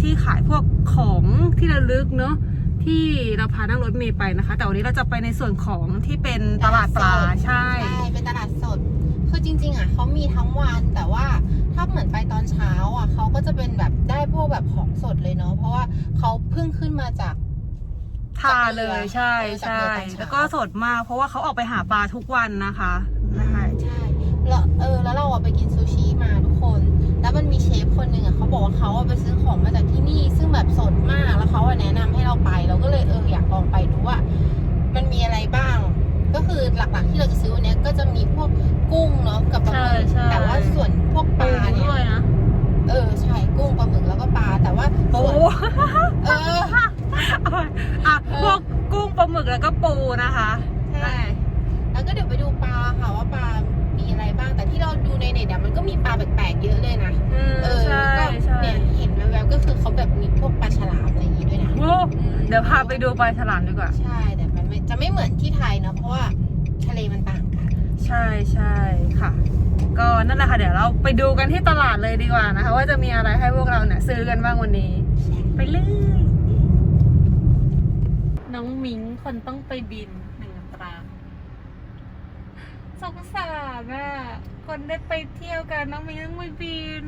ที่ขายพวกของที่ระลึกเนาะที่เราพานั่งรถเมย์ไปนะคะ แต่วันนี้เราจะไปในส่วนของที่เป็นตลาดปลาใช่ใช่เป็นตลาดสด คือจริง ๆ อะเขามีทั้งวันแต่ว่าถ้าเหมือนไปตอนเช้าอะเขาก็จะเป็นแบบได้พวกแบบของสดเลยเนาะเพราะว่าเขาเพิ่งขึ้นมาจากทาเลยใช่จากใช่เรือตอนเช้าแล้วก็สดมากเพราะว่าเขาออกไปหาปลาทุกวันนะคะใช่ใช่แล้วเออแล้วเราอะไปกินซูชิ ฟคนหนึ่งอะเขาบอกว่าเขาอะไปซื้อของมาจากที่นี่ ซึ่งแบบสดมากแล้วเขาอะแนะนำให้เราไป เราก็เลยเอออยากลองไปดูว่า มันมีอะไรบ้าง ก็คือหลักๆที่เราจะซื้อวันเนี้ยก็จะมีพวกกุ้งเนาะกับปลาหมึกใช่ใช่แต่ว่าส่วนพวกปลาเนี่ยด้วยนะเออใช่กุ้งปลาหมึกแล้วก็ปลาแต่ว่าปูส่วนเอออะพวกกุ้งปลาหมึกแล้วก็ปูนะคะใช่แล้ว ก็เดี๋ยวไปดูปลาค่ะว่าปลา มีอะไรบ้าง แต่ที่เราดูในเน็ตอะมันก็มีปลาแปลกๆเยอะเลยนะ อืมเออใช่ก็ใช่เนี่ยเห็นแววๆก็คือเขาแบบมีพวกปลาฉลามอะไรอย่างงี้ด้วยนะโอ้เดี๋ยวพาไปดูปลาฉลามดีกว่า ใช่ แต่มันไม่จะไม่เหมือนที่ไทยเนอะเพราะว่าทะเลมันต่างกัน ใช่ใช่ค่ะ ก็นั่นแหละค่ะเดี๋ยวเราไปดูกันที่ตลาดเลยดีกว่านะคะ ว่าจะมีอะไรให้พวกเราเนี่ยซื้อกันบ้างวันนี้ ไปเลย น้องมิงคนต้องไปบินหนึ่งอัตรา สงสารอะคนได้ไปเที่ยวกันน้องมิงต้องไปบิน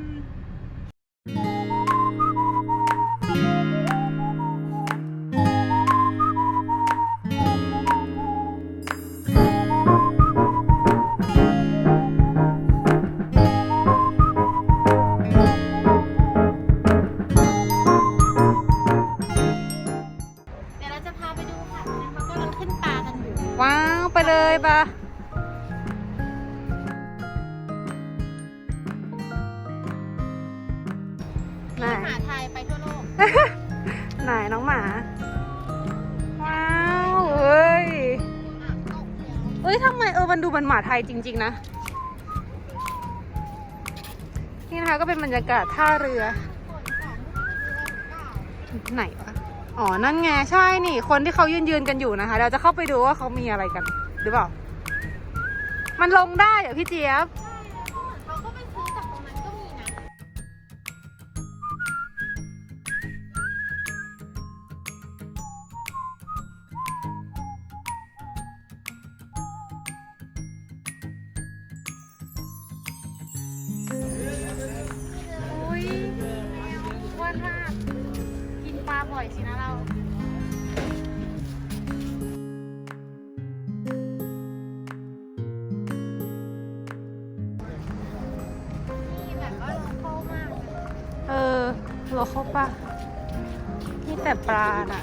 จริง ๆ นะ นี่นะคะก็เป็นบรรยากาศท่าเรือ ไหนวะ อ๋อ นั่นไง ใช่นี่ คนที่เขายืนยืนๆกันอยู่นะคะ เราจะเข้าไปดูว่าเขามีอะไรกัน หรือเปล่า มันลงได้เหรอพี่เจี๊ยบ โลเข้าปะนี่แต่ปลาน่ะ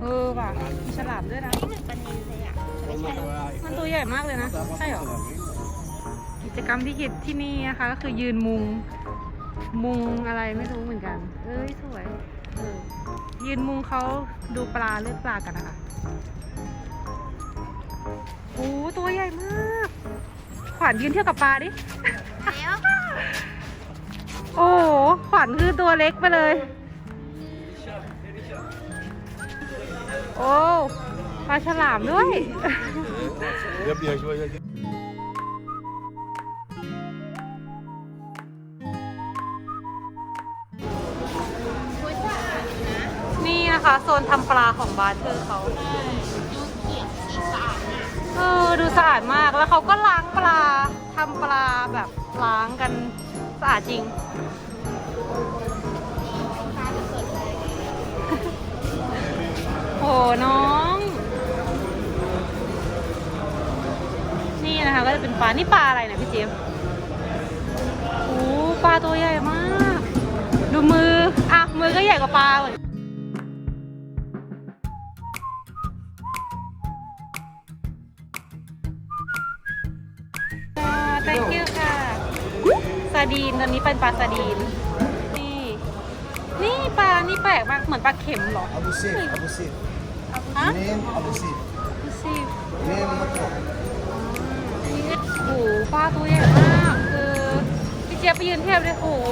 เออว่ะมีฉลามด้วยนะมันตัวใหญ่มากเลยนะ ใช่หรอ กิจกรรมที่กิจที่นี่นะคะ ก็คือยืนมุง มุงอะไรไม่รู้เหมือนกัน เอ้ยสวยเออยืนมุงเขาดูปลาเลือกปลากันนะคะ โอ้ตัวใหญ่มาก ขวัญยืนเทียบกับปลาดิ แล้วโอ้โหขวัญคือตัวเล็กไปเลย โอ้ปลาฉลามด้วย Yep, yeah, sure, yeah. คุยสะอาดอยู่นะนี่นะคะ โซนทำปลาของบาร์เทอร์เขา ดูเขียวสีสะอาดมาก เออดูสะอาดมากแล้วเขาก็ล้างปลาทำปลาแบบล้างกันสะอาดจริง โอ้น้อง นี่นะคะก็จะเป็นปลา นี่ปลาอะไรเนะพี่เจมโอ้ปลาตัวใหญ่มาก ดูมือ อะ มือก็ใหญ่กว่าปลาเหมือน thank you ค่ะซาดีนตอนนี้เป็นปลาซาดีน นี่ นี่ปลา นี่แปลกมาก เหมือนปลาเข็มเหรอ Abu Sif, Abu Sif. ฮะ Name Abu Sif. ดูสิ Name Matro. โอ้โหปปลาตัวใหญ่มาก คือพี่เจี๊ยบไปยืนเทียบเลยโอ้โห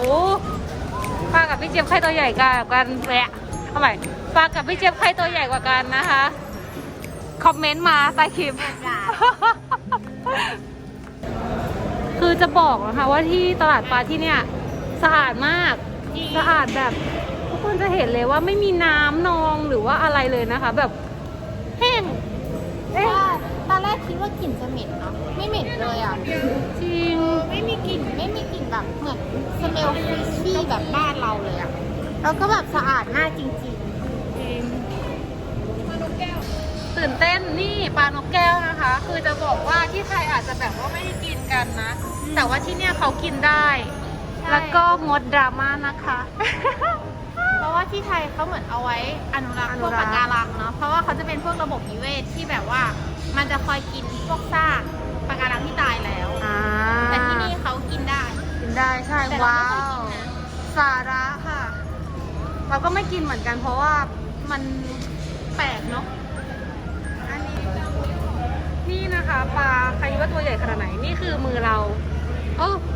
ปลากับพี่เจี๊ยบใครตัวใหญ่กันแหละทำไมปลากับพี่เจี๊ยบใครตัวใหญ่กว่ากันนะคะ คอมเมนต์มาใต้คลิป คือจะบอกนะคะว่าที่ตลาดปลาที่เนี่ยสะอาดมากสะอาดแบบทุกคนจะเห็นเลยว่าไม่มีน้ำนองหรือว่าอะไรเลยนะคะ แบบแห้งเอ๊ะว่าตอนแรกคิดว่ากลิ่นจะเหม็นเนาะไม่เหม็นเลยอะจริงไม่มีกลิ่นไม่มีกลิ่นแบบเหมือนสเมลฟิชชี่แบบบ้านเราเลยอะแล้วก็แบบสะอาดมากจริงจริงตื่นเต้นนี่ปลานกแก้วนะคะ คือจะบอกว่าที่ไทยอาจจะแบบว่าไม่ได้กินกันนะ แต่ว่าที่เนี่ยเขากินได้ๆแล้วก็งดดราม่านะคะ เพราะว่าที่ไทยเขาเหมือนเอาไว้อนุรักษ์อพนุวกรัปะกษ์การังเนาะเพราะว่าเขาจะเป็นพวกระบบนิเวศที่แบบว่า มันจะคอยกินพวกซากปะการังที่ตายแล้ว อ่าแต่ที่นี่เขากินได้กินได้ใช่แต่เราว้าไม่เคยว กินนะสาระค่ะ เราก็ไม่กินเหมือนกันเพราะว่ามันแปลกเนาะอันนี้นี่นะคะปลาใครว่าตัวใหญ่ขนาดไหน นี่คือมือเรา เ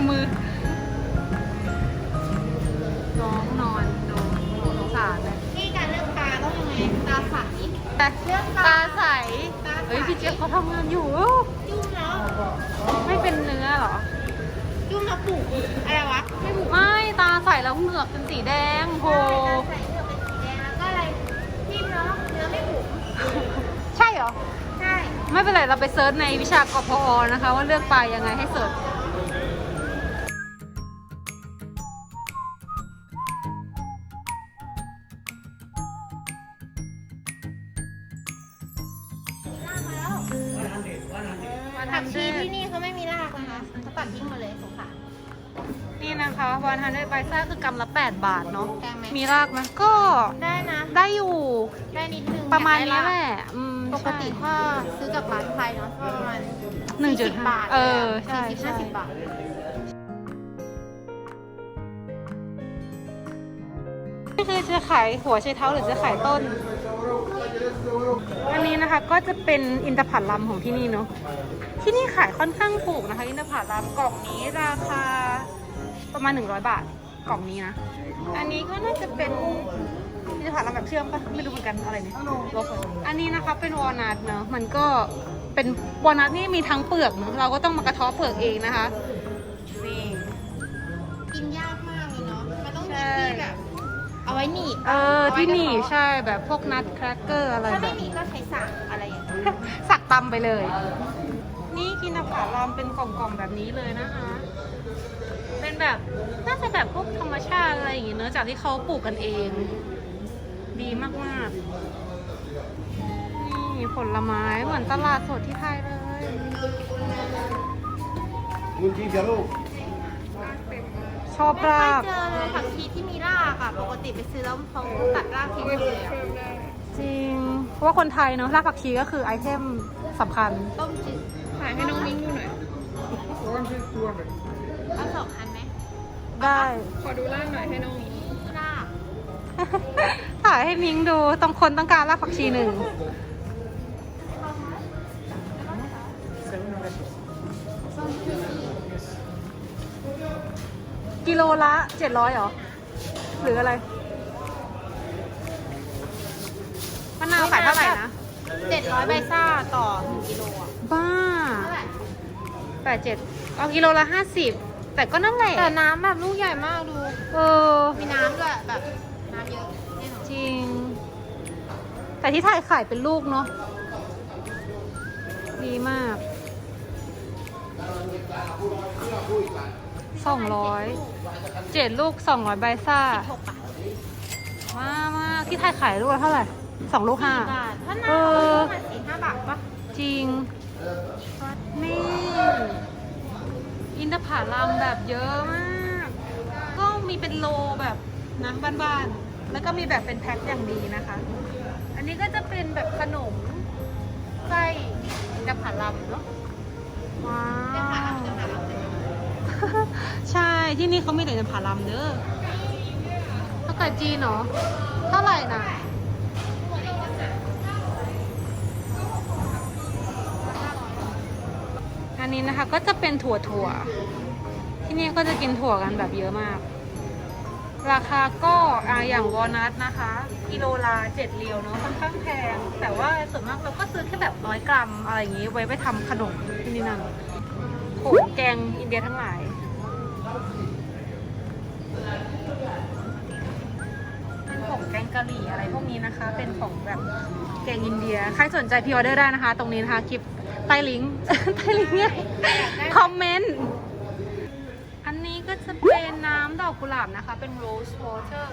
ดูมือ น้องนอนดูสงสารเลยที่การเลือกปลาต้องยังไงตาใสแต่เลือกปลาตาใสตาใสเฮ้ยพี่เจี๊ยบเขาทำงานอยู่ จุ่มแล้วไม่เป็นเนื้อเหรอ จุ่มแล้วปลูกอะไรวะ ไม่ปลูกไม่ตาใสแล้วเหงือกเป็นสีแดงโหใส่เลือกเป็นสีแดงแล้วก็อะไรที่เนื้อเนื้อไม่ปลูกใช่เหรอ ใช่ ไม่เป็นไรเราไปเซิร์ชในวิชากพอนะคะ ว่าเลือกปลายังไงให้เสิร์ช ผักชีที่นี่เขาไม่มีรากนะคะเขาตัดทิ้งหมาเลยสงสาร นี่นะคะวันฮันเดอร์ไบซ่าคือกำละ 8 บาทเนาะแพงไหม มีรากไหมก็ได้นะ ได้อยู่ ได้นิดนึงประมาณอยนี้กแหได้ละอืมปกติถ้าซื้อจากร้านไทยเนาะก็ประมาณหนึ่งจุด40ห้าบาทเออใช่สี่สิบใช่ ห้าสิบบาท นี่คือจะขายหัวไชเท้าหรือจะขายต้นอั นนี้นะคะ ก็จะเป็นอินทผลัมของที่นี่เนาะที่นี่ขายค่อนข้างถูกนะคะ อินทผลัมกล่องนี้ราคาประมาณ 100 บาทกล่องนี้นะ อันนี้ก็น่าจะเป็นอินทผลัมแบบเชื่อมปะไม่รู้เหมือนกันอะไรเนี่ยลบเลยอันนี้นะคะเป็นวอลนัทเนาะมันก็เป็นวอลนัทนี่มีทั้งเปลือกเนาะเราก็ต้องมากระเทาะเปลือกเองนะคะนี่กินยากมากเลยเนาะมันต้องมีใช่ที่แบบเอาไว้หนีบเออาไว้ที่นี่กระเทาะใช่แบบพวกนัทแครกเกอร์อะไรถ้าแบไม่บ มีก็ใช้ สากอะไรอย่างเงี้ยสักตำไปเลย นี่กินผาลามเป็นกล่องๆแบบนี้เลยนะคะ เป็นแบบน่าจะแบบพวกธรรมชาติอะไรอย่างเงี้ยเนอะจากที่เขาปลูกกันเอง ดีมากๆ นี่ผลไม้เหมือนตลาดสดที่ไทยเลยคุณจีบอย่าลูกชอบไม่รากเคยเจอเลยผักชีที่มีรากอะปกติไปซื้อแล้วเขาตัดรากทิ้งหมดเลยอะ จริง เพราะว่าคนไทยเนอะรากผักชีก็คือไอเทมสำคัญ ต้มจืดถ่ายให้น้องมิ้งดูหน่อย เอาสองอันไหมได้ ขอดูร่างหน่อยให้น้องมิ้งรากถ่ายให้มิงดูต้องคนต้องการรากผักชีหนึ่ง กิโลละเจ็ดร้อยเหรอ หรืออะไร มะนาวขายเท่าไหร่นะเจ็ดร้อยใบซ่าต่อหนึ่งกิโลอะบ้าเท่าไหร่แปดเจ็ดเอากิโลละห้าสิบแต่ก็นั่นแหละแต่น้ำแบบลูกใหญ่มากดู เออ มีน้ำด้วยแบบน้ำเยอะแน่นอนจริง แต่ที่ไทยขายเป็นลูกเนาะดีมากสองร้อยเจ็ดลูกสองร้อยใบซ่า หกบาท มากมากที่ไทยขายลูกละเท่าไหร่ สองลูกห้า บาทถ้าหน้าเออประมาณสี่ห้าบาทปะจริง นี่ อินทผลัมแบบเยอะมาก ก็มีเป็นโลแบบนะบ้านๆ แล้วก็มีแบบเป็นแพ็คอย่างดีนะคะ อันนี้ก็จะเป็นแบบขนมไส้อินทผลัมเนาะว้าจะหาเราวจะหาเราจะหาเราใช่ที่นี่เขามีแต่อินทผลัมเด้อเท่ากับจีนเนาะเท่าไหร่นะ นี้นะคะ ก็จะเป็นถั่วถั่ว ที่นี่ก็จะกินถั่วกันแบบเยอะมาก ราคาก็อ่าอย่างวอลนัทนะคะ กิโลละเจ็ดเรียวเนาะค่อนข้างแพง แต่ว่าส่วนมากเราก็ซื้อแค่แบบร้อยกรัมอะไรอย่างนี้ไว้ไปทำขนมที่นี่นั่นผงแกงอินเดียทั้งหลายเป็นผงแกงกะหรี่อะไรพวกนี้นะคะ เป็นของแบบแกงอินเดีย ใครสนใจพิออเดอร์ได้นะคะ ตรงนี้นะคะคลิป ใต้ลิงก์ ใต้ลิงก์เนี่ยคอมเมนต์ อันนี้ก็จะเป็นน้ำดอกกุหลาบนะคะ เป็น rose water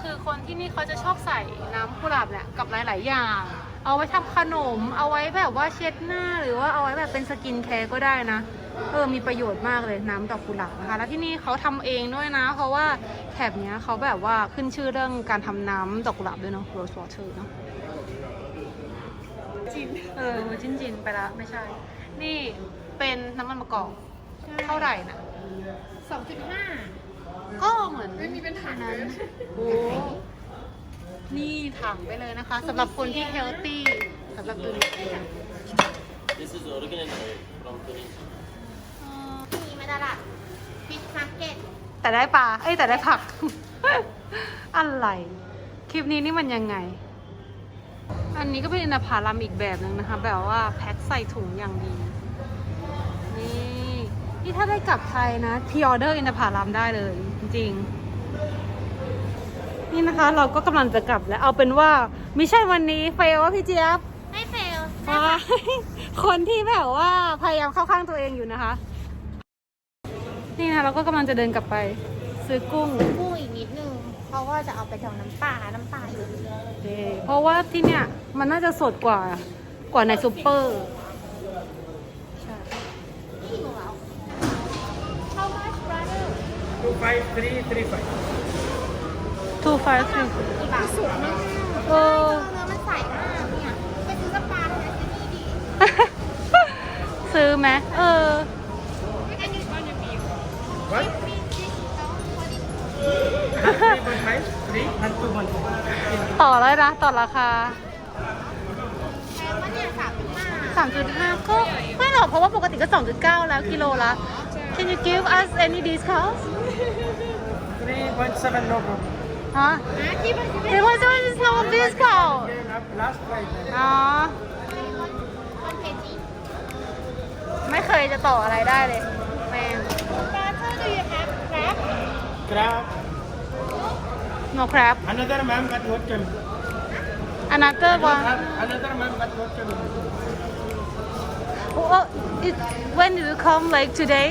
คือคนที่นี่เขาจะชอบใส่น้ำกุหลาบเนี่ยกับหลาย ๆ อย่าง เอาไว้ทำขนม เอาไว้แบบว่าเช็ดหน้า หรือว่าเอาไว้แบบเป็นสกินแคร์ก็ได้นะ เออ มีประโยชน์มากเลยน้ำดอกกุหลาบนะคะ แล้วที่นี่เขาทำเองด้วยนะ เพราะว่าแถบเนี้ยเขาแบบว่าขึ้นชื่อเรื่องการทำน้ำดอกกุหลาบด้วยเนาะ rose water เนาะ จินเออจินจินไปละไม่ใช่ นี่เป็นน้ำมันมะกอกเท่าไหร่นะสองจุดห้าก็เหมือนไม่มีเป็นถังอัเลยโอ้นี่ถังไปเลยนะคะสำหรับคนที่เฮลตี้สำหรับตัวนี้ This is original oil from Tunisia. มีมาตลาดฟิชมาร์เก็ตแต่ได้ปลาเอ้ยแต่ได้ผัก อะไร คลิปนี้นี่มันยังไง อันนี้ก็เป็นอินทผลัมอีกแบบหนึ่งนะคะ แบบว่าแพ็คใส่ถุงอย่างดี นี่นี่ถ้าได้กลับไทยนะพีออเดอร์อินทผลัมได้เลย จริงๆ นี่นะคะเราก็กำลังจะกลับแล้วเอาเป็นว่ามิชชั่นวันนี้เฟลว่าพี่เจี๊ยบไม่เฟลว้ายคนที่แบบว่าพยายามเข้าข้างตัวเองอยู่นะคะ นี่นะเราก็กำลังจะเดินกลับไป ซื้อกุ้งกุ้งอีกนิดนึง เพราะว่าจะเอาไปทำน้ำปลา น้ำปลาอยู่เดเพราะว่าที่เนี่ยมันน่าจะสดกว่ากว่าในซูเปอร์ใช่นี่ของเรา How much brother Two five three three five. two five three กี่บาทสวยมากเออเนื้อมันใสมากเนี่ยไปซื้อน้ำปลาที่ไหนที่นี่ดิซื้อไหมเออ What? ต่อเลยนะต่อราคาแพงวะเนี่ยสามสิบห้า3.5ก็ไม่หรอกเพราะว่าปกติก็2.9แล้วกิโลละ Can you give us any discount Three point seven no problem. ฮะอะที่มันจะเป็น There was always no discount Again, up last price. อ๋อวันเคจีไม่เคยจะต่ออะไรได้เลยแมน Brother do you have crab Crab. No crab Another ma'am, but what can? another one Another ma'am, but what can? oh, it, when did you come like today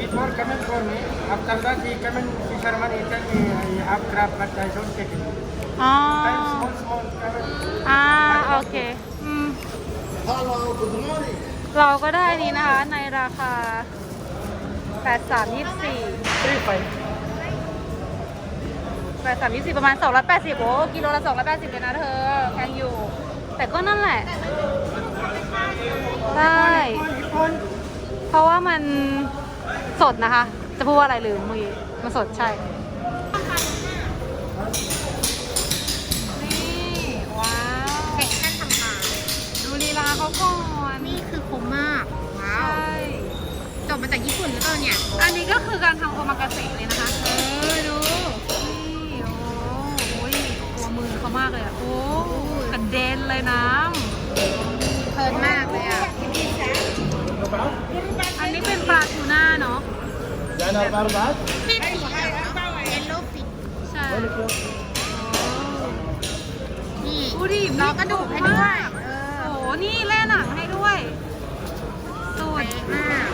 Before coming for me, after that he come in fisherman, he tell me uh, he have crab, but I don't take it. อ๋อ Time small, small crab. อ่าโอเคอืมเราก็ได้นี้นะคะในราคา 8324 Three five. 8324ประมาณ280โอ้กิโลละ280เลยนะเธอแพงอยู่ แต่ก็นั่นแหละได้ One. เพราะว่ามันสดนะคะ จะพูดว่าอะไรลืมเมื่อกี้มันสดใช่ นี่ว้าวเซ็กชั่นทำมาดูลีลาเขาก่อนนี่คือคุ้มมาก ว้าใช่วจบมาจากญี่ปุ่นหรือเปล่าเนี่ย อันนี้ก็คือการทำโอมากาเสะเลยนะคะ เขามากเลยอะโอ้กระเด็นเลยน้เพลินมากเลยอะ About? ำอันนี้เป็นปลาทูน่าเนาะ Then about that? ฟิตสีเหลืองเยลโล่ฟิตใช่นี่ดูดิเราก็ดูดให้ด้วย เออโอ้โห นี่แล่หนังให้ด้วยสุดเป๊ะมาก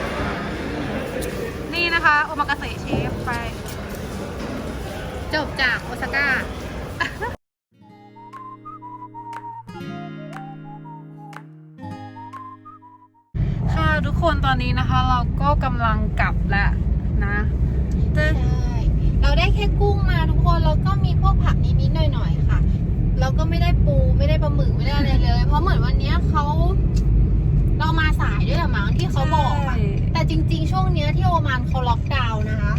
นี่นะคะ โอมากาเสะเชฟไป จบจากโอซาก้า ค่ะทุกคนตอนนี้นะคะเราก็กำลังกลับแล้วนะแต่ใช่เราได้แค่กุ้งมาทุกคนแล้วก็มีพวกผักนิดๆหน่อยๆค่ะแล้วก็ไม่ได้ปูไม่ได้ปลาหมึกไม่ได้อะไรเลย เพราะเหมือนวันเนี้ยเขาเรามาสายด้วยอะมั้งที่เขาบอกอะใช่แต่จริง ๆ ช่วงเนี้ยที่โอมานเขาล็อกดาวน์นะคะ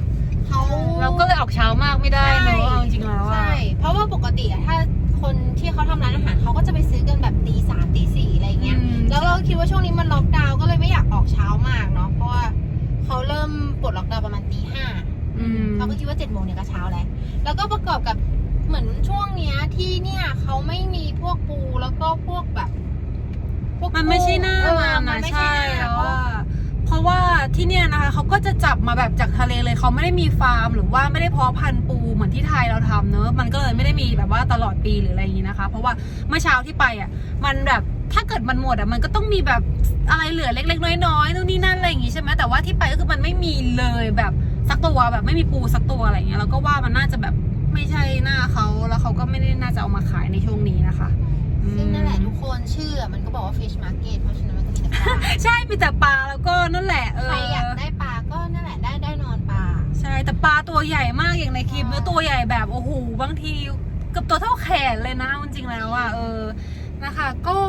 เขาเราก็เลยออกเช้ามากไม่ได้เนอะเอาจริงๆแล้วอะใช่เพราะว่าปกติอะถ้าคนที่เขาทำร้านอาหารเขาก็จะไปซื้อกันแบบตีสามตีสี่อะไรเงี้ยอืม แล้วเราคิดว่าช่วงนี้มันล็อกดาวน์ก็เลยไม่อยากออกเช้ามากเนาะเพราะว่าเขาเริ่มปลดล็อกดาวน์ประมาณตีห้าอืมเราก็คิดว่าเจ็ดโมงเนี่ยก็เช้าแล้วแล้วก็ประกอบกับเหมือนช่วงเนี้ยที่เนี่ยเขาไม่มีพวกปูแล้วก็พวกแบบพวกมันไม่ใช่หน้าเออมันมันะไม่ใช่หน้าแล้วว่าเพราะว่าที่เนี่ยนะคะเขาก็จะจับมาแบบจากทะเลเลยเขาไม่ได้มีฟาร์ม หรือว่าไม่ได้เพาะพันธุ์ปูเหมือนที่ไทยเราทำเนอะมันก็เลยไม่ได้มีแบบว่าตลอดปีหรืออะไรอย่างนี้นะคะ เพราะว่าเมื่อเช้าที่ไปอะมันแบบ ถ้าเกิดมันหมดอะมันก็ต้องมีแบบอะไรเหลือเล็ก ๆ น้อยๆนู่นนี่นั่นอะไรอย่างงี้ใช่ไหมแต่ว่าที่ไปก็คือมันไม่มีเลยแบบสักตัวแบบไม่มีปูสักตัวอะไรอย่างเงี้ยเราก็ว่ามันน่าจะแบบไม่ใช่หน้าเขาแล้วเขาก็ไม่ได้น่าจะเอามาขายในช่วงนี้นะคะซึ่งนั่นแหละทุกคนชื่ออะมันก็บอกว่า fish market เพราะฉะนั้นมันก็มีแต่ปลาใช่มีแต่ปลาแล้วก็นั่นแหละเออใครอยากได้ปลาก็นั่นแหละได้ได้นอนปลาใช่แต่ปลาตัวใหญ่มากอย่างในคลิปใช่เนื้อตัวใหญ่แบบโอ้โหบางทีเกือบตัวเท่าแขนเลยนะจริงๆแล้วอะเออ นะคะ ก็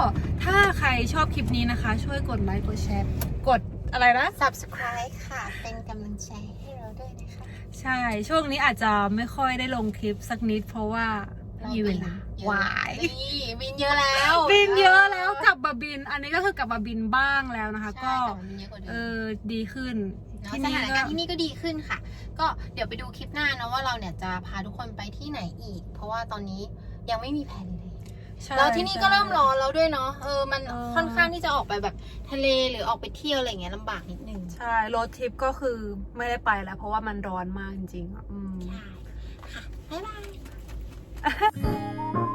ถ้าใครชอบคลิปนี้นะคะ ช่วยกดไลค์กดแชร์กดอะไรนะ subscribe ค่ะ เป็นกำลังใจให้เราด้วยนะคะใช่ช่วงนี้อาจจะไม่ค่อยได้ลงคลิปสักนิด เพราะว่าไม่มีเวลาเยอะวายนี่บินเยอะแล้วบินเยอะแล้วกลับมาบิน อันนี้ก็คือกลับมาบินบ้างแล้วนะคะใช่ก็แต่มันเยอะกว่าเดิเอมอดีขึ้นเนอะที่สนี่ถานก็การณ์ที่นี่ก็ดีขึ้นค่ะ ก็เดี๋ยวไปดูคลิปหน้านะว่าเราเนี่ยจะพาทุกคนไปที่ไหนอีก เพราะว่าตอนนี้ยังไม่มีแผนเลย ใช่แล้วที่นี่ก็เริ่มร้อนแล้วด้วยเนาะเออมันเออ ค่อนข้างที่จะออกไปแบบทะเลหรือออกไปเที่ยวอะไรอย่างเงี้ยลำบากนิดนึงใช่รถทริปก็คือไม่ได้ไปแล้ว เพราะว่ามันร้อนมากจริงๆอะอืม ใช่ค่ะบ๊ายบาย